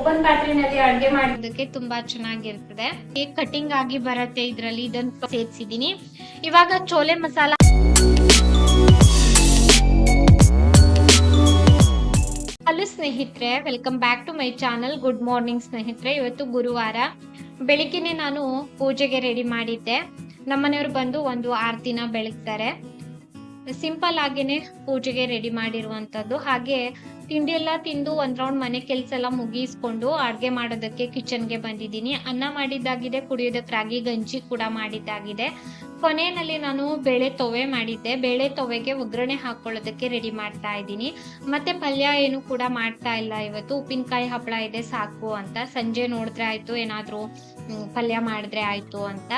Open ಪಾತ್ರೆನಲ್ಲಿ ಅಡ್ಗೆ ಮಾಡೋದಕ್ಕೆ ತುಂಬಾ ಚೆನ್ನಾಗಿರ್ತದೆ. ಕೇಕ್ ಕಟಿಂಗ್ ಆಗಿ ಬರುತ್ತೆ ಇದ್ರಲ್ಲಿ, ಇದನ್ನ ಸೇರಿಸಿದೀನಿ ಇವಾಗ ಚೋಲೆ ಮಸಾಲ ಹಲೋ ಸ್ನೇಹಿತರೆ, welcome back to my channel good morning ಸ್ನೇಹಿತರೆ. ಇವತ್ತು ಗುರುವಾರ. ಬೆಳಿಗ್ಗೆನೆ ನಾನು ಪೂಜೆಗೆ ರೆಡಿ ಮಾಡಿದ್ದೆ. ನಮ್ಮನೆಯವ್ರು ಬಂದು ಒಂದು ಆರು ದಿನ ಬೆಳಗ್ತಾರೆ. ಸಿಂಪಲ್ ಆಗಿನೇ ಪೂಜೆಗೆ ರೆಡಿ ಮಾಡಿರುವಂತದ್ದು. ಹಾಗೆ ತಿಂಡಿ ಎಲ್ಲ ತಿಂದು ಒಂದ್ ರೌಂಡ್ ಮನೆ ಕೆಲಸ ಎಲ್ಲ ಮುಗಿಸ್ಕೊಂಡು ಅಡ್ಗೆ ಮಾಡೋದಕ್ಕೆ ಕಿಚನ್ಗೆ ಬಂದಿದ್ದೀನಿ. ಅನ್ನ ಮಾಡಿದ್ದಾಗಿದೆ ಕುಡಿಯೋದಕ್ಕೆ ರಾಗಿ, ಗಂಜಿ ಕೂಡ ಮಾಡಿದ್ದಾಗಿದೆ. ಕೊನೆಯಲ್ಲಿ ನಾನು ಬೇಳೆ ತೊವೆ ಮಾಡಿದ್ದೆ. ಬೇಳೆ ತೊವೆಗೆ ಒಗ್ಗರಣೆ ಹಾಕೊಳ್ಳೋದಕ್ಕೆ ರೆಡಿ ಮಾಡ್ತಾ ಇದ್ದೀನಿ. ಮತ್ತೆ ಪಲ್ಯ ಏನು ಕೂಡ ಮಾಡ್ತಾ ಇಲ್ಲ ಇವತ್ತು. ಉಪ್ಪಿನಕಾಯಿ ಹಪ್ಪಳ ಇದೆ, ಸಾಕು ಅಂತ. ಸಂಜೆ ನೋಡಿದ್ರೆ ಆಯ್ತು, ಏನಾದರೂ ಪಲ್ಯ ಮಾಡಿದ್ರೆ ಆಯ್ತು ಅಂತ.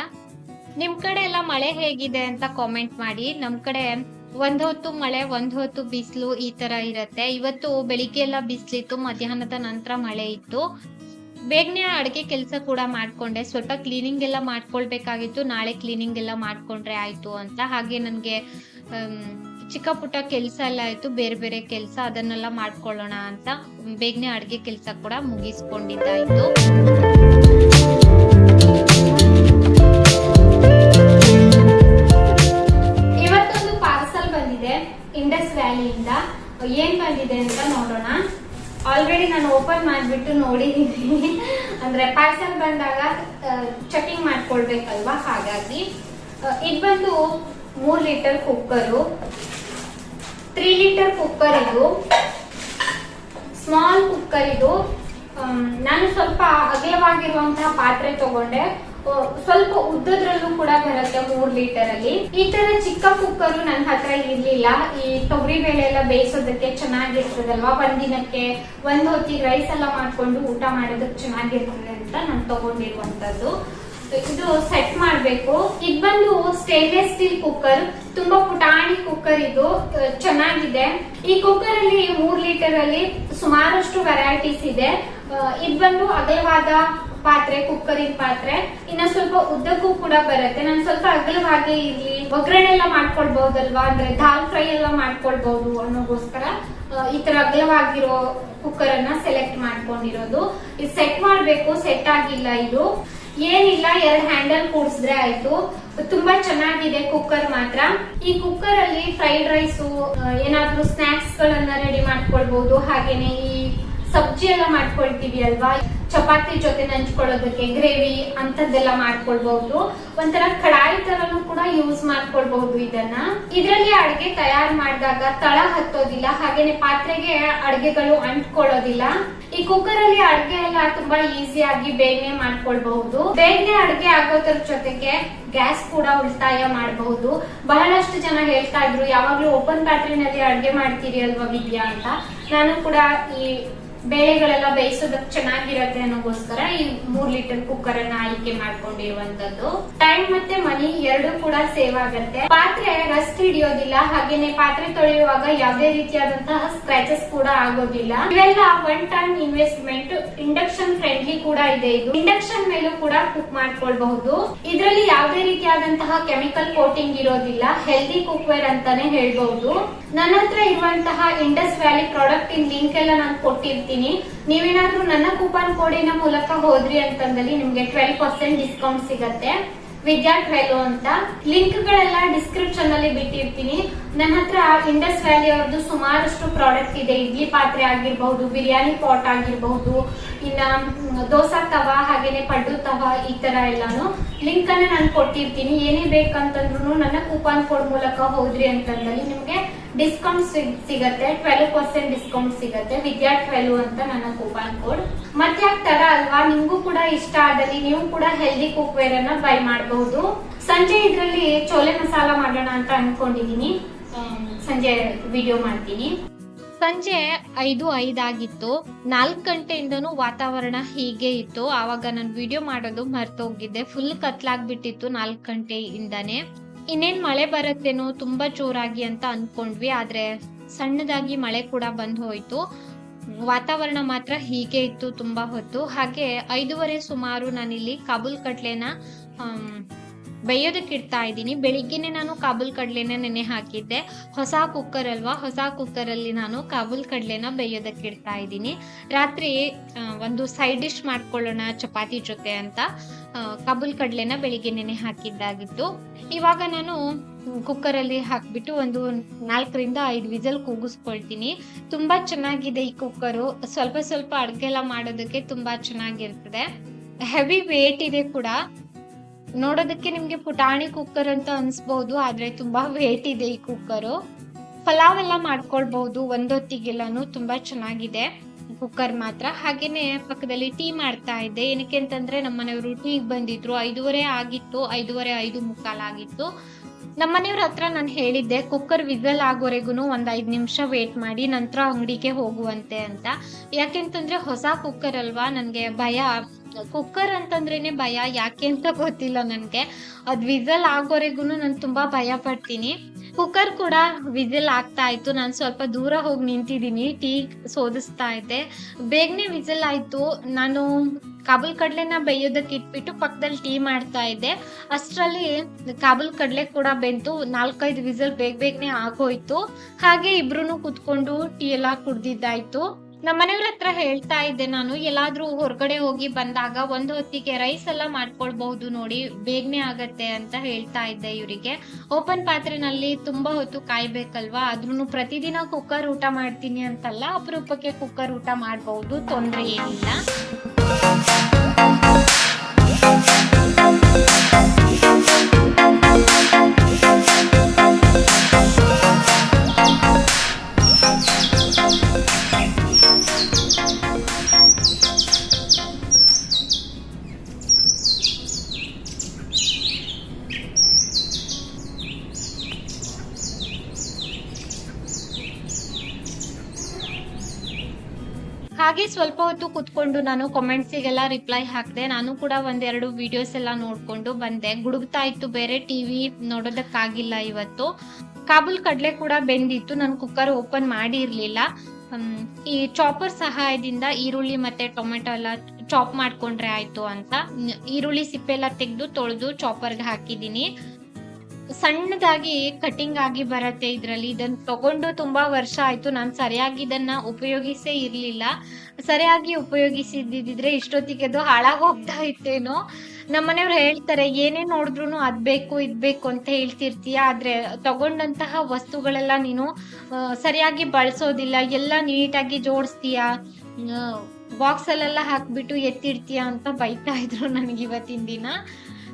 ನಿಮ್ ಕಡೆ ಎಲ್ಲ ಮಳೆ ಹೇಗಿದೆ ಅಂತ ಕಾಮೆಂಟ್ ಮಾಡಿ. ನಮ್ ಕಡೆ ಒಂದ್ ಹೊತ್ತು ಮಳೆ, ಒಂದ್ ಹೊತ್ತು ಬಿಸಿಲು ಈ ತರ ಇರತ್ತೆ. ಇವತ್ತು ಬೆಳಿಗ್ಗೆ ಎಲ್ಲ ಬಿಸಿಲಿತ್ತು, ಮಧ್ಯಾಹ್ನದ ನಂತರ ಮಳೆ ಇತ್ತು. ಬೇಗನೆ ಅಡುಗೆ ಕೆಲಸ ಕೂಡ ಮಾಡ್ಕೊಂಡೆ. ಸ್ವಲ್ಪ ಕ್ಲೀನಿಂಗ್ ಎಲ್ಲ ಮಾಡ್ಕೊಳ್ಬೇಕಾಗಿತ್ತು. ನಾಳೆ ಕ್ಲೀನಿಂಗ್ ಎಲ್ಲ ಮಾಡ್ಕೊಂಡ್ರೆ ಆಯ್ತು ಅಂತ. ಹಾಗೆ ನನಗೆ ಚಿಕ್ಕ ಪುಟ್ಟ ಕೆಲಸ ಎಲ್ಲ ಆಯ್ತು. ಬೇರೆ ಬೇರೆ ಕೆಲಸ ಅದನ್ನೆಲ್ಲ ಮಾಡ್ಕೊಳ್ಳೋಣ ಅಂತ. ಬೇಗನೆ ಅಡುಗೆ ಕೆಲಸ ಕೂಡ ಮುಗಿಸ್ಕೊಂಡಿದ್ದಾಯ್ತು. ಏನ್ ಬಂದಿದೆ ಅಂತ ನೋಡೋಣ. ಆಲ್ರೆಡಿ ನಾನು ಓಪನ್ ಮಾಡಿಬಿಟ್ಟು ನೋಡಿದ್ದೀನಿ ಅಂದ್ರೆ ಪಾರ್ಸಲ್ ಬಂದಾಗ ಚೆಕಿಂಗ್ ಮಾಡ್ಕೊಳ್ಬೇಕಲ್ವಾ? ಹಾಗಾಗಿ ಇದು ಬಂದು ಮೂರ್ litre cooker three litre cooker ಇದು ಸ್ಮಾಲ್ ಕುಕ್ಕರ್ ಇದು. ನಾನು ಸ್ವಲ್ಪ ಅಗಲವಾಗಿರುವಂತಹ ಪಾತ್ರೆ ತಗೊಂಡೆ. ಸ್ವಲ್ಪ ಉದ್ದದ್ರಲ್ಲೂ ಮೂರ್ ಲೀಟರ್ ಅಲ್ಲಿ. ಈ ತರ ಚಿಕ್ಕ ಕುಕ್ಕರು ನನ್ನ ಹತ್ರ ಇರ್ಲಿಲ್ಲ. ಈ ತೊಗರಿ ಬೇಳೆ ಎಲ್ಲ ಬೇಯಿಸೋದಕ್ಕೆ ಚೆನ್ನಾಗಿರ್ತದಲ್ವಾ? ಒಂದಿನಕ್ಕೆ ಒಂದ್ ಹೊತ್ತಿಗೆ ರೈಸ್ ಎಲ್ಲ ಮಾಡ್ಕೊಂಡು ಊಟ ಮಾಡೋದಕ್ಕೆ ಚೆನ್ನಾಗಿರ್ತದೆ ಅಂತ ನಾನು ತಗೊಂಡಿರುವಂತದ್ದು ಇದು ಸೆಟ್ ಮಾಡ್ಬೇಕು. ಇದು ಬಂದು ಸ್ಟೇನ್ಲೆಸ್ ಸ್ಟೀಲ್ ಕುಕ್ಕರ್ ತುಂಬಾ ಪುಟಾಣಿ ಕುಕ್ಕರ್ ಇದು. ಚೆನ್ನಾಗಿದೆ. ಈ ಕುಕ್ಕರ್ ಅಲ್ಲಿ ಮೂರ್ ಲೀಟರ್ ಅಲ್ಲಿ ಸುಮಾರಷ್ಟು ವೆರೈಟೀಸ್ ಇದೆ. ಇದ್ ಬಂದು ಅಗಲವಾದ ಪಾತ್ರೆ, ಕುಕ್ಕರಿನ ಪಾತ್ರೆ. ಇನ್ನ ಸ್ವಲ್ಪ ಉದ್ದಕ್ಕೂ ಕೂಡ ಬರುತ್ತೆ. ನಾನು ಸ್ವಲ್ಪ ಅಗಲವಾಗಿ ಇರ್ಲಿ. ಒಗ್ಗರಣೆ ಎಲ್ಲ ಮಾಡ್ಕೊಳ್ಬಹುದಲ್ವಾ ಅಂದ್ರೆ ದಾಲ್ ಫ್ರೈ ಎಲ್ಲ ಮಾಡ್ಕೊಳ್ಬಹುದು ಅನ್ನೋಗೋಸ್ಕರ ಈ ತರ ಅಗಲವಾಗಿರೋ ಕುಕ್ಕರ್ ಅನ್ನ ಸೆಲೆಕ್ಟ್ ಮಾಡ್ಕೊಂಡಿರೋದು. ಇದು ಸೆಟ್ ಮಾಡ್ಬೇಕು ಸೆಟ್ ಆಗಿಲ್ಲ ಇದು. ಏನಿಲ್ಲ, ಎರಡ್ ಹ್ಯಾಂಡಲ್ ಕೂಡ್ಸಿದ್ರೆ ಆಯ್ತು. ತುಂಬಾ ಚೆನ್ನಾಗಿದೆ ಕುಕ್ಕರ್ ಮಾತ್ರ. ಈ ಕುಕ್ಕರ್ ಅಲ್ಲಿ ಫ್ರೈಡ್ ರೈಸ್ ಏನಾದ್ರೂ ಸ್ನಾಕ್ಸ್ ಗಳನ್ನ ರೆಡಿ ಮಾಡ್ಕೊಳ್ಬಹುದು ಹಾಗೇನೆ ಈ ಸಬ್ಜಿ ಎಲ್ಲ ಮಾಡ್ಕೊಳ್ತೀವಿ ಅಲ್ವಾ? ಚಪಾತಿ ಜೊತೆ ನಂಚ್ಕೊಳ್ಳೋದಕ್ಕೆ ಗ್ರೇವಿ ಅಂತದ್ದೆಲ್ಲ ಮಾಡ್ಕೊಳ್ಬಹುದು. ಒಂಥರ ಕಡಾಯಿ ತರನು ಕೂಡ ಯೂಸ್ ಮಾಡ್ಕೊಳ್ಬಹುದು ಇದನ್ನ. ಇದರಲ್ಲಿ ಅಡಿಗೆ ತಯಾರು ಮಾಡಿದಾಗ ತಳ ಹತ್ತೋದಿಲ್ಲ, ಹಾಗೇನೆ ಪಾತ್ರೆಗೆ ಅಡಿಗೆಗಳು ಅಂಟ್ಕೊಳ್ಳೋದಿಲ್ಲ. ಈ ಕುಕ್ಕರ್ ಅಲ್ಲಿ ಅಡಿಗೆ ಎಲ್ಲ ತುಂಬಾ ಈಸಿಯಾಗಿ ಬೇಗನೆ ಮಾಡ್ಕೊಳ್ಬಹುದು. ಬೇಗನೆ ಅಡಿಗೆ ಆಗೋದ್ರ ಜೊತೆಗೆ ಗ್ಯಾಸ್ ಕೂಡ ಉಳಿತಾಯ ಮಾಡಬಹುದು. ಬಹಳಷ್ಟು ಜನ ಹೇಳ್ತಾ ಇದ್ರು, ಯಾವಾಗ್ಲೂ ಓಪನ್ ಪಾತ್ರೆನಲ್ಲಿ ಅಡಿಗೆ ಮಾಡ್ತೀರಿ ಅಲ್ವಾ ವಿದ್ಯಾ ಅಂತ. ನಾನು ಕೂಡ ಈ ಬೇಳೆಗಳೆಲ್ಲ ಬೇಯಿಸೋದಕ್ಕೆ ಚೆನ್ನಾಗಿರತ್ತೆ ಅನ್ನೋಗೋಸ್ಕರ ಈ ಮೂರ್ ಲೀಟರ್ ಕುಕ್ಕರ್ ಅನ್ನ ಆಯ್ಕೆ ಮಾಡ್ಕೊಂಡಿರುವಂತದ್ದು ಟೈಮ್ ಮತ್ತೆ ಮನಿ ಎರಡು ಕೂಡ ಸೇವ್ ಆಗತ್ತೆ. ಪಾತ್ರೆ ರಸ್ಟ್ ಹಿಡಿಯೋದಿಲ್ಲ, ಹಾಗೇನೆ ಪಾತ್ರೆ ತೊಳೆಯುವಾಗ ಯಾವುದೇ ರೀತಿಯಾದಂತಹ ಸ್ಕ್ರಾಚಸ್ ಕೂಡ ಆಗೋದಿಲ್ಲ. ಇವೆಲ್ಲ one time investment induction friendly ಕೂಡ ಇದೆ ಇದು. ಇಂಡಕ್ಷನ್ ಮೇಲೂ ಕೂಡ ಕುಕ್ ಮಾಡ್ಕೊಳ್ಬಹುದು. ಇದರಲ್ಲಿ ಯಾವುದೇ ರೀತಿಯಾದಂತಹ ಕೆಮಿಕಲ್ ಕೋಟಿಂಗ್ ಇರೋದಿಲ್ಲ. ಹೆಲ್ದಿ ಕುಕ್ ವೇರ್ ಅಂತಾನೆ ಹೇಳ್ಬಹುದು. ನನ್ನ ಹತ್ರ ಇರುವಂತಹ Indus Valley product in link ಎಲ್ಲ ನಾನು ಕೊಟ್ಟಿರ್ತೀನಿ. ನೀವೇನಾದ್ರೂ ನನ್ನ ಕೂಪನ್ ಕೋಡಿನ ಮೂಲಕ ಹೋದ್ರಿ ಅಂತಂದಲ್ಲಿ ನಿಮ್ಗೆ ಟ್ವೆಲ್ ಪರ್ಸೆಂಟ್ ಡಿಸ್ಕೌಂಟ್ ಸಿಗತ್ತೆ. ವಿದ್ಯಾ ಟ್ವೆಲ್ ಅಂತ. ಲಿಂಕ್ ಗಳೆಲ್ಲ ಡಿಸ್ಕ್ರಿಪ್ಷನ್ ಅಲ್ಲಿ ಬಿಟ್ಟಿರ್ತೀನಿ. ನನ್ನ ಹತ್ರ ಇಂಡಸ್ ವ್ಯಾಲಿ ಅವ್ರದ್ದು ಸುಮಾರಷ್ಟು ಪ್ರಾಡಕ್ಟ್ ಇದೆ. ಇಡ್ಲಿ ಪಾತ್ರೆ ಆಗಿರ್ಬಹುದು, ಬಿರಿಯಾನಿ ಪಾಟ್ ಆಗಿರ್ಬಹುದು, ಇನ್ನ ದೋಸಾ ತವಾ, ಹಾಗೇನೆ ಪಡ್ಡು ತವಾ, ಈ ತರ ಎಲ್ಲಾನು. ಲಿಂಕ್ ಅನ್ನ ನಾನು ಕೊಟ್ಟಿರ್ತೀನಿ. ಏನೇ ಬೇಕಂತಂದ್ರು ನನ್ನ ಕೂಪನ್ ಕೋಡ್ ಮೂಲಕ ಹೋದ್ರಿ ಅಂತಂದಲ್ಲಿ ನಿಮ್ಗೆ ಡಿಸ್ಕೌಂಟ್ ಸಿಗತ್ತೆ ಟ್ವೆಲ್ ಪರ್ಸೆಂಟ್ ಡಿಸ್ಕೌಂಟ್ ಸಿಗತ್ತೆ, ವಿದ್ಯಾ ಟ್ವೆಲ್ ಅಂತ ನನ್ನ ಕೂಪನ್ ಕೋಡ್ ಮತ್ತೆ ತರ ಅಲ್ವಾ? ನಿಮ್ಗೂ ಕೂಡ ಇಷ್ಟ ಆದಲ್ಲಿ ನೀವು ಕೂಡ ಹೆಲ್ದಿ ಕುಕ್ವೇರ್ ಅನ್ನ ಬೈ ಮಾಡಬಹುದು ಸಂಜೆ ಇದ್ರಲ್ಲಿ ಚೋಲೆ ಮಸಾಲ ಮಾಡೋಣ ಅಂತ ಅನ್ಕೊಂಡಿದೀನಿ. ಸಂಜೆ ವಿಡಿಯೋ ಮಾಡ್ತೀನಿ. ಸಂಜೆ ಐದು ಐದಾಗಿತ್ತು ನಾಲ್ಕು ಗಂಟೆಯಿಂದನೂ ವಾತಾವರಣ ಹೀಗೆ ಇತ್ತು. ಆವಾಗ ನಾನು ವಿಡಿಯೋ ಮಾಡೋದು ಮರ್ತೋಗಿದ್ದೆ ಫುಲ್ ಕತ್ಲಾಗ್ಬಿಟ್ಟಿತ್ತು ನಾಲ್ಕು ಗಂಟೆಯಿಂದಾನೆ. ಇನ್ನೇನ್ ಮಳೆ ಬರತ್ತೇನೋ ತುಂಬಾ ಜೋರಾಗಿ ಅಂತ ಅನ್ಕೊಂಡ್ವಿ, ಆದ್ರೆ ಸಣ್ಣದಾಗಿ ಮಳೆ ಕೂಡ ಬಂದ್ ಹೋಯ್ತು. ವಾತಾವರಣ ಮಾತ್ರ ಹೀಗೆ ಇತ್ತು ತುಂಬಾ ಹೊತ್ತು. ಹಾಗೆ ಐದೂವರೆ ಸುಮಾರು ನಾನಿಲ್ಲಿ ಕಾಬೂಲ್ ಕಟ್ಲೆನ ಆಮ್, ಬೇಯೋದಕ್ಕೆ ಇಡ್ತಾ ಇದ್ದೀನಿ. ಬೆಳಿಗ್ಗೆನೆ ನಾನು ಕಾಬೂಲ್ ಕಡಲೆನ ನೆನೆ ಹಾಕಿದ್ದೆ. ಹೊಸ ಕುಕ್ಕರ್ ಅಲ್ವಾ? ಹೊಸ ಕುಕ್ಕರಲ್ಲಿ ನಾನು ಕಾಬೂಲ್ ಕಡಲೆನ ಬೇಯೋದಕ್ಕೆ ಇಡ್ತಾ ಇದ್ದೀನಿ. ರಾತ್ರಿ ಒಂದು ಸೈಡ್ ಡಿಶ್ ಮಾಡ್ಕೊಳ್ಳೋಣ ಚಪಾತಿ ಜೊತೆ ಅಂತ ಕಾಬುಲ್ ಕಡಲೆನ ಬೆಳಿಗ್ಗೆ ನೆನೆ ಹಾಕಿದ್ದಾಗಿತ್ತು. ಇವಾಗ ನಾನು ಕುಕ್ಕರಲ್ಲಿ ಹಾಕ್ಬಿಟ್ಟು ಒಂದು ನಾಲ್ಕರಿಂದ ಐದು ವಿಸಲ್ ಕೂಗಿಸ್ಕೊಳ್ತೀನಿ. ತುಂಬಾ ಚೆನ್ನಾಗಿದೆ ಈ ಕುಕ್ಕರು ಸ್ವಲ್ಪ ಸ್ವಲ್ಪ ಅಡುಗೆ ಎಲ್ಲ ಮಾಡೋದಕ್ಕೆ ತುಂಬಾ ಚೆನ್ನಾಗಿರ್ತದೆ. ಹೆವಿ ವೇಟ್ ಇದೆ ಕೂಡ. ನೋಡೋದಕ್ಕೆ ನಿಮ್ಗೆ ಪುಟಾಣಿ ಕುಕ್ಕರ್ ಅಂತ ಅನ್ಸ್ಬಹುದು ಆದ್ರೆ ತುಂಬಾ ವೇಟ್ ಇದೆ ಈ ಕುಕ್ಕರು ಪಲಾವ್ ಎಲ್ಲ ಮಾಡ್ಕೊಳ್ಬಹುದು ಒಂದೊತ್ತಿಗೆಲ್ಲಾನು ತುಂಬಾ ಚೆನ್ನಾಗಿದೆ ಕುಕ್ಕರ್ ಮಾತ್ರ. ಹಾಗೇನೆ ಪಕ್ಕದಲ್ಲಿ ಟೀ ಮಾಡ್ತಾ ಇದ್ದೆ. ಏನಕ್ಕೆ ಅಂತಂದ್ರೆ ನಮ್ಮನೆಯವರು ಟೀಗೆ ಬಂದಿದ್ರು. ಐದೂವರೆ ಆಗಿತ್ತು, ಐದೂವರೆ ಐದು ಮುಕ್ಕಾಲ್ ಆಗಿತ್ತು. ನಮ್ಮನೆಯವ್ರ ಹತ್ರ ನಾನು ಹೇಳಿದ್ದೆ ಕುಕ್ಕರ್ ವಿಸಲ್ ಆಗೋರೆಗೂ ಒಂದ್ ಐದು ನಿಮಿಷ ವೇಟ್ ಮಾಡಿ, ನಂತರ ಅಂಗಡಿಗೆ ಹೋಗುವಂತೆ ಅಂತ. ಯಾಕೆಂತಂದ್ರೆ ಹೊಸ ಕುಕ್ಕರ್ ಅಲ್ವಾ? ನನ್ಗೆ ಭಯ. ಕುಕ್ಕರ್ ಅಂತಂದ್ರೇನೆ ಭಯ, ಯಾಕೆ ಅಂತ ಗೊತ್ತಿಲ್ಲ ನನಗೆ. ಅದು ವಿಸಲ್ ಆಗೋವರೆಗೂ ನಾನು ತುಂಬಾ ಭಯ ಪಡ್ತೀನಿ. ಕುಕ್ಕರ್ ಕೂಡ ವಿಸಲ್ ಆಗ್ತಾ ಇತ್ತು, ನಾನು ಸ್ವಲ್ಪ ದೂರ ಹೋಗಿ ನಿಂತಿದ್ದೀನಿ, ಟೀ ಸೋದಿಸ್ತಾ ಇದ್ದೆ. ಬೇಗನೆ ವಿಸಲ್ ಆಯ್ತು, ನಾನು ಕಾಬುಲ್ ಕಡಲೆನ ಬೇಯೋದಕ್ಕೆ ಇಟ್ಬಿಟ್ಟು ಪಕ್ಕದಲ್ಲಿ ಟೀ ಮಾಡ್ತಾ ಇದ್ದೆ. ಅಷ್ಟರಲ್ಲಿ ಕಾಬೂಲ್ ಕಡಲೆ ಕೂಡ ಬೆಂತು ನಾಲ್ಕೈದು ವಿಸಲ್ ಬೇಗ ಬೇಗನೆ ಆಗೋಯ್ತು. ಹಾಗೆ ಇಬ್ರು ಕುತ್ಕೊಂಡು ಟೀ ಎಲ್ಲ ಕುಡ್ದಿದ್ದಾಯ್ತು. ನಮ್ಮ ಮನೆಯವ್ರ ಹತ್ರ ಹೇಳ್ತಾ ಇದ್ದೆ ನಾನು, ಎಲ್ಲಾದ್ರೂ ಹೊರಗಡೆ ಹೋಗಿ ಬಂದಾಗ ಒಂದು ಹೊತ್ತಿಗೆ ರೈಸ್ ಎಲ್ಲ ಮಾಡ್ಕೊಳ್ಬಹುದು ನೋಡಿ, ಬೇಗನೆ ಆಗತ್ತೆ ಅಂತ ಹೇಳ್ತಾ ಇದ್ದೆ ಇವರಿಗೆ. ಓಪನ್ ಪಾತ್ರೆನಲ್ಲಿ ತುಂಬಾ ಹೊತ್ತು ಕಾಯ್ಬೇಕಲ್ವಾ? ಆದ್ರೂ ಪ್ರತಿದಿನ ಕುಕ್ಕರ್ ಊಟ ಮಾಡ್ತೀನಿ ಅಂತಲ್ಲ, ಅಪರೂಪಕ್ಕೆ ಕುಕ್ಕರ್ ಊಟ ಮಾಡಬಹುದು, ತೊಂದರೆ ಏನಿಲ್ಲ. ಸ್ವಲ್ಪ ಹೊತ್ತು ಕುತ್ಕೊಂಡು ನಾನು ಕಮೆಂಟ್ಸಿಗೆಲ್ಲ ರಿಪ್ಲೈ ಹಾಕಿದೆ, ನಾನು ಕೂಡ ಒಂದೆರಡು ವಿಡಿಯೋಸ್ ಎಲ್ಲ ನೋಡ್ಕೊಂಡು ಬಂದೆ. ಗುಡುಗ್ತಾ ಇತ್ತು ಬೇರೆ ಟಿವಿ ನೋಡೋದಕ್ಕಾಗಿಲ್ಲ ಇವತ್ತು. ಕಾಬೂಲ್ ಕಡಲೆ ಕೂಡ ಬೆಂದಿತ್ತು, ನಾನು ಕುಕ್ಕರ್ ಓಪನ್ ಮಾಡಿರ್ಲಿಲ್ಲ. ಈ ಚಾಪರ್ ಸಹಾಯದಿಂದ ಈರುಳ್ಳಿ ಮತ್ತೆ ಟೊಮೆಟೊ ಎಲ್ಲ ಚಾಪ್ ಮಾಡ್ಕೊಂಡ್ರೆ ಆಯ್ತು ಅಂತ. ಈರುಳ್ಳಿ ಸಿಪ್ಪೆ ಎಲ್ಲ ತೆಗೆದು ತೊಳೆದು ಚಾಪರ್ಗೆ ಹಾಕಿದೀನಿ ಸಣ್ಣದಾಗಿ ಕಟಿಂಗ್ ಆಗಿ ಬರತ್ತೆ ಇದ್ರಲ್ಲಿ. ಇದನ್ನ ತಗೊಂಡು ತುಂಬಾ ವರ್ಷ ಆಯ್ತು. ನಾನು ಸರಿಯಾಗಿ ಇದನ್ನ ಉಪಯೋಗಿಸೇ ಇರ್ಲಿಲ್ಲ. ಸರಿಯಾಗಿ ಉಪಯೋಗಿಸಿದ್ದಿದ್ರೆ ಇಷ್ಟೊತ್ತಿಗೆ ಅದು ಹಾಳಾಗ್ ಹೋಗ್ತಾ ಇತ್ತೇನೋ. ನಮ್ಮನೆಯವ್ರು ಹೇಳ್ತಾರೆ ಏನೇ ನೋಡಿದ್ರು ಅದ್ ಬೇಕು, ಇದ್ ಬೇಕು ಅಂತ ಹೇಳ್ತಿರ್ತೀಯ. ಆದ್ರೆ ತಗೊಂಡಂತಹ ವಸ್ತುಗಳೆಲ್ಲ ನೀನು ಸರಿಯಾಗಿ ಬಳಸೋದಿಲ್ಲ. ಎಲ್ಲ ನೀಟಾಗಿ ಜೋಡಿಸ್ತೀಯ. ಬಾಕ್ಸಲ್ಲೆಲ್ಲ ಹಾಕ್ಬಿಟ್ಟು ಎತ್ತಿಡ್ತೀಯ ಅಂತ ಬೈತಾ ಇದ್ರು ನನಗೆ ಇವತ್ತಿನ ದಿನ.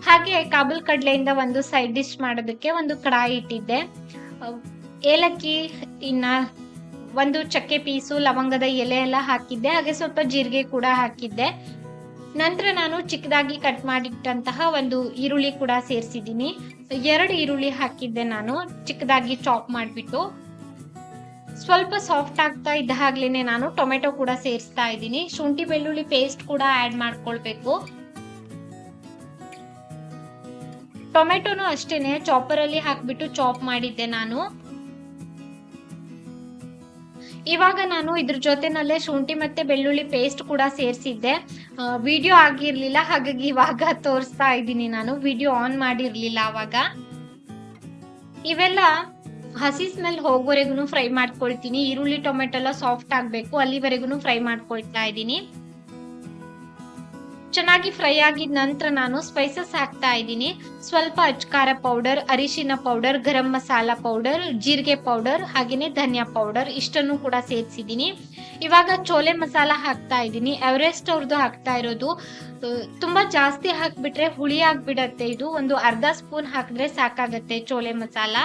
ಹಾಗೆ ಕಾಬಲ್ ಕಡಲೆಯಿಂದ ಒಂದು ಸೈಡ್ ಡಿಶ್ ಮಾಡೋದಕ್ಕೆ ಒಂದು ಕಡಾಯಿ ಇಟ್ಟಿದ್ದೆ. ಏಲಕ್ಕಿ, ಇನ್ನ ಒಂದು ಚಕ್ಕೆ ಪೀಸು, ಲವಂಗದ ಎಲೆ ಎಲ್ಲ ಹಾಕಿದ್ದೆ. ಹಾಗೆ ಸ್ವಲ್ಪ ಜೀರಿಗೆ ಕೂಡ ಹಾಕಿದ್ದೆ. ನಂತರ ನಾನು ಚಿಕ್ಕದಾಗಿ ಕಟ್ ಮಾಡಿಟ್ಟಂತಹ ಒಂದು ಈರುಳ್ಳಿ ಕೂಡ ಸೇರಿಸಿದ್ದೀನಿ. ಎರಡು ಈರುಳ್ಳಿ ಹಾಕಿದ್ದೆ ನಾನು, ಚಿಕ್ಕದಾಗಿ ಚಾಪ್ ಮಾಡಿಬಿಟ್ಟು. ಸ್ವಲ್ಪ ಸಾಫ್ಟ್ ಆಗ್ತಾ ಇದ್ದ ಹಾಗ್ಲೇನೆ ನಾನು ಟೊಮೆಟೊ ಕೂಡ ಸೇರಿಸ್ತಾ ಇದ್ದೀನಿ. ಶುಂಠಿ ಬೆಳ್ಳುಳ್ಳಿ ಪೇಸ್ಟ್ ಕೂಡ ಆಡ್ ಮಾಡ್ಕೊಳ್ಬೇಕು. ಟೊಮೆಟೊನು ಅಷ್ಟೇನೆ ಚಾಪರ್ ಅಲ್ಲಿ ಹಾಕ್ಬಿಟ್ಟು ಚಾಪ್ ಮಾಡಿದ್ದೆ ನಾನು. ಇವಾಗ ನಾನು ಇದ್ರ ಜೊತೆನಲ್ಲೇ ಶುಂಠಿ ಮತ್ತೆ ಬೆಳ್ಳುಳ್ಳಿ ಪೇಸ್ಟ್ ಕೂಡ ಸೇರಿಸಿದ್ದೆ. ವಿಡಿಯೋ ಆಗಿರ್ಲಿಲ್ಲ, ಹಾಗಾಗಿ ಇವಾಗ ತೋರಿಸ್ತಾ ಇದ್ದೀನಿ ನಾನು. ವಿಡಿಯೋ ಆನ್ ಮಾಡಿರ್ಲಿಲ್ಲ ಅವಾಗ. ಇವೆಲ್ಲ ಹಸಿ ಸ್ಮೆಲ್ ಹೋಗೋವರೆಗೂ ಫ್ರೈ ಮಾಡ್ಕೊಳ್ತೀನಿ. ಈರುಳ್ಳಿ, ಟೊಮೆಟೊ ಎಲ್ಲ ಸಾಫ್ಟ್ ಆಗಬೇಕು ಅಲ್ಲಿವರೆಗೂ ಫ್ರೈ ಮಾಡ್ಕೊಳ್ತಾ ಇದ್ದೀನಿ. ಚೆನ್ನಾಗಿ ಫ್ರೈ ಆಗಿದ ನಂತರ ನಾನು ಸ್ಪೈಸಸ್ ಹಾಕ್ತಾ ಇದ್ದೀನಿ. ಸ್ವಲ್ಪ ಅಜ್ಕಾರ ಪೌಡರ್ ಅರಿಶಿನ ಪೌಡರ್ ಗರಂ ಮಸಾಲ ಪೌಡರ್ ಜೀರಿಗೆ ಪೌಡರ್ ಹಾಗೇನೆ ಧನಿಯಾ ಪೌಡರ್ ಇಷ್ಟನ್ನು ಕೂಡ ಸೇರಿಸಿದ್ದೀನಿ. ಇವಾಗ ಚೋಲೆ ಮಸಾಲ ಹಾಕ್ತಾ ಇದ್ದೀನಿ. ಎವರೆಸ್ಟ್ ಅವ್ರದ್ದು ಹಾಕ್ತಾ ಇರೋದು. ತುಂಬ ತುಂಬಾ ಜಾಸ್ತಿ ಹಾಕ್ಬಿಟ್ರೆ ಹುಳಿ ಆಗಿಬಿಡತ್ತೆ. ಇದು ಒಂದು ಅರ್ಧ ಸ್ಪೂನ್ ಹಾಕಿದ್ರೆ ಸಾಕಾಗತ್ತೆ ಚೋಲೆ ಮಸಾಲ.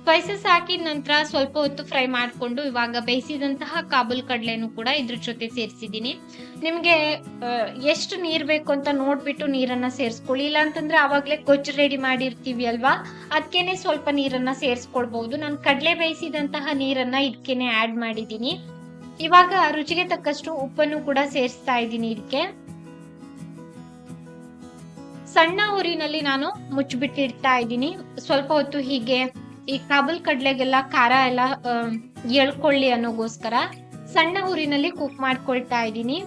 ಸ್ಪೈಸಸ್ ಹಾಕಿದ ನಂತರ ಸ್ವಲ್ಪ ಹೊತ್ತು ಫ್ರೈ ಮಾಡಿಕೊಂಡು ಇವಾಗ ಬೇಯಿಸಿದಂತಹ ಕಾಬೂಲ್ ಕಡಲೆನು ಕೂಡ ಇದ್ರ ಜೊತೆ ಸೇರಿಸಿದ್ದೀನಿ. ನಿಮಗೆ ಎಷ್ಟು ನೀರು ಬೇಕು ಅಂತ ನೋಡ್ಬಿಟ್ಟು ನೀರನ್ನ ಸೇರಿಸ್ಕೊಳ್ಳಿ. ಇಲ್ಲ ಅಂತಂದ್ರೆ ಆವಾಗಲೇ ಗೊಜ್ಜು ರೆಡಿ ಮಾಡಿರ್ತೀವಿ ಅಲ್ವಾ? ಅದಕ್ಕೇನೆ ಸ್ವಲ್ಪ ನೀರನ್ನ ಸೇರಿಸ್ಕೊಳ್ಬಹುದು. ನಾನು ಕಡಲೆ ಬೇಯಿಸಿದಂತಹ ನೀರನ್ನ ಇದಕ್ಕೇನೆ ಆಡ್ ಮಾಡಿದ್ದೀನಿ. ಇವಾಗ ರುಚಿಗೆ ತಕ್ಕಷ್ಟು ಉಪ್ಪನ್ನು ಕೂಡ ಸೇರಿಸ್ತಾ ಇದ್ದೀನಿ ಇದಕ್ಕೆ ಸಣ್ಣ ಊರಿನಲ್ಲಿ ನಾನು ಮುಚ್ಚಿಬಿಟ್ಟಿಡ್ತಾ ಇದ್ದೀನಿ. ಸ್ವಲ್ಪ ಹೊತ್ತು ಹೀಗೆ ಈ ಕಾಬಲ್ ಕಡ್ಲೆಗೆಲ್ಲ ಖಾರ ಎಲ್ಲ ಎಳ್ಕೊಳ್ಳಿ ಅನ್ನೋಗೋಸ್ಕರ ಸಣ್ಣ ಊರಿನಲ್ಲಿ ಕುಕ್ ಮಾಡ್ಕೊಳ್ತಾ ಇದ್ದೀನಿ.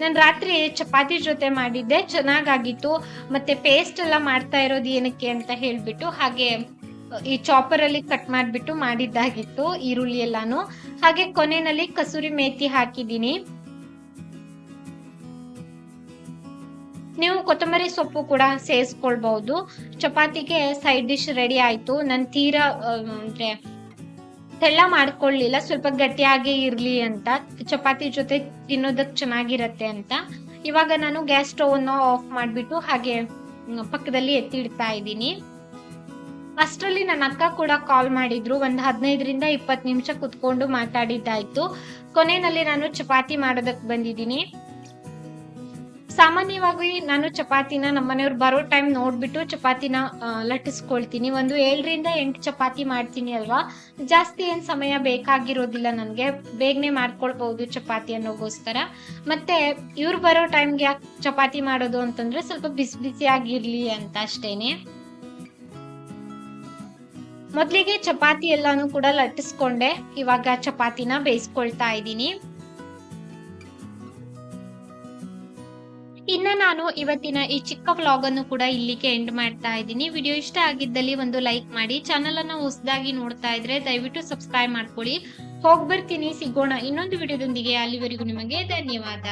ನಾನು ರಾತ್ರಿ ಚಪಾತಿ ಜೊತೆ ಮಾಡಿದ್ದೆ, ಚೆನ್ನಾಗಾಗಿತ್ತು. ಮತ್ತೆ ಪೇಸ್ಟ್ ಎಲ್ಲ ಮಾಡ್ತಾ ಇರೋದು ಏನಕ್ಕೆ ಅಂತ ಹೇಳ್ಬಿಟ್ಟು ಹಾಗೆ, ಈ ಚಾಪರ್ ಅಲ್ಲಿ ಕಟ್ ಮಾಡ್ಬಿಟ್ಟು ಮಾಡಿದ್ದಾಗಿತ್ತು ಈರುಳ್ಳಿ ಎಲ್ಲಾನು. ಹಾಗೆ ಕೊನೆಯಲ್ಲಿ ಕಸೂರಿ ಮೇತಿ ಹಾಕಿದ್ದೀನಿ. ನೀವು ಕೊತ್ತಂಬರಿ ಸೊಪ್ಪು ಕೂಡ ಸೇರಿಸ್ಕೊಳ್ಬಹುದು. ಚಪಾತಿಗೆ ಸೈಡ್ ಡಿಶ್ ರೆಡಿ ಆಯ್ತು. ನನ್ ತೀರಾ ಅಂದ್ರೆ ತೆಳ್ಳ ಮಾಡ್ಕೊಳ್ಳಿಲ್ಲ. ಸ್ವಲ್ಪ ಗಟ್ಟಿಯಾಗಿ ಇರ್ಲಿ ಅಂತ. ಚಪಾತಿ ಜೊತೆ ತಿನ್ನೋದಕ್ ಚೆನ್ನಾಗಿರತ್ತೆ ಅಂತ. ಇವಾಗ ನಾನು ಗ್ಯಾಸ್ ಸ್ಟೋವ್ ಅನ್ನು ಆಫ್ ಮಾಡ್ಬಿಟ್ಟು ಹಾಗೆ ಪಕ್ಕದಲ್ಲಿ ಪಕ್ಕದಲ್ಲಿ ಎತ್ತಿಡ್ತಾ ಇದ್ದೀನಿ. ಅಷ್ಟರಲ್ಲಿ ನನ್ನ ಅಕ್ಕ ಕೂಡ ಕಾಲ್ ಮಾಡಿದ್ರು. ಒಂದು ಹದಿನೈದರಿಂದ ಇಪ್ಪತ್ತು ನಿಮಿಷ ಕುತ್ಕೊಂಡು ಮಾತಾಡಿದ್ದಾಯ್ತು. ಕೊನೆಯಲ್ಲಿ ನಾನು ಚಪಾತಿ ಮಾಡೋದಕ್ಕೆ ಬಂದಿದ್ದೀನಿ. ಸಾಮಾನ್ಯವಾಗಿ ನಾನು ಚಪಾತಿನ ನಮ್ಮನೆಯವ್ರು ಬರೋ ಟೈಮ್ ನೋಡ್ಬಿಟ್ಟು ಚಪಾತಿನ ಲಟ್ಟಿಸ್ಕೊಳ್ತೀನಿ. ಒಂದು ಏಳರಿಂದ ಎಂಟು ಚಪಾತಿ ಮಾಡ್ತೀನಿ ಅಲ್ವಾ? ಜಾಸ್ತಿ ಏನು ಸಮಯ ಬೇಕಾಗಿರೋದಿಲ್ಲ ನನಗೆ. ಬೇಗನೆ ಮಾಡ್ಕೊಳ್ಬಹುದು ಚಪಾತಿ ಅನ್ನೋಗೋಸ್ಕರ. ಮತ್ತೆ ಇವ್ರು ಬರೋ ಟೈಮ್ಗೆ ಯಾಕೆ ಚಪಾತಿ ಮಾಡೋದು ಅಂತಂದ್ರೆ ಸ್ವಲ್ಪ ಬಿಸಿ ಬಿಸಿಯಾಗಿರ್ಲಿ ಅಂತ ಅಷ್ಟೇನೆ. ಮೊದಲಿಗೆ ಚಪಾತಿ ಎಲ್ಲಾನು ಕೂಡ ಲಟ್ಟಿಸ್ಕೊಂಡೆ. ಇವಾಗ ಚಪಾತಿನ ಬೇಯಿಸ್ಕೊಳ್ತಾ ಇದ್ದೀನಿ. ಇನ್ನ ನಾನು ಇವತ್ತಿನ ಈ ಚಿಕ್ಕ ವ್ಲಾಗ್ ಅನ್ನು ಕೂಡ ಇಲ್ಲಿಗೆ ಎಂಡ್ ಮಾಡ್ತಾ ಇದ್ದೀನಿ. ವಿಡಿಯೋ ಇಷ್ಟ ಆಗಿದ್ದಲ್ಲಿ ಒಂದು ಲೈಕ್ ಮಾಡಿ ಚಾನಲ್ ಅನ್ನು ಹೊಸದಾಗಿ ನೋಡ್ತಾ ಇದ್ರೆ ದಯವಿಟ್ಟು ಸಬ್ಸ್ಕ್ರೈಬ್ ಮಾಡ್ಕೊಳ್ಳಿ. ಹೋಗ್ಬರ್ತೀನಿ, ಸಿಗೋಣ ಇನ್ನೊಂದು ವಿಡಿಯೋದೊಂದಿಗೆ. ಅಲ್ಲಿವರೆಗೂ ನಿಮಗೆ ಧನ್ಯವಾದ.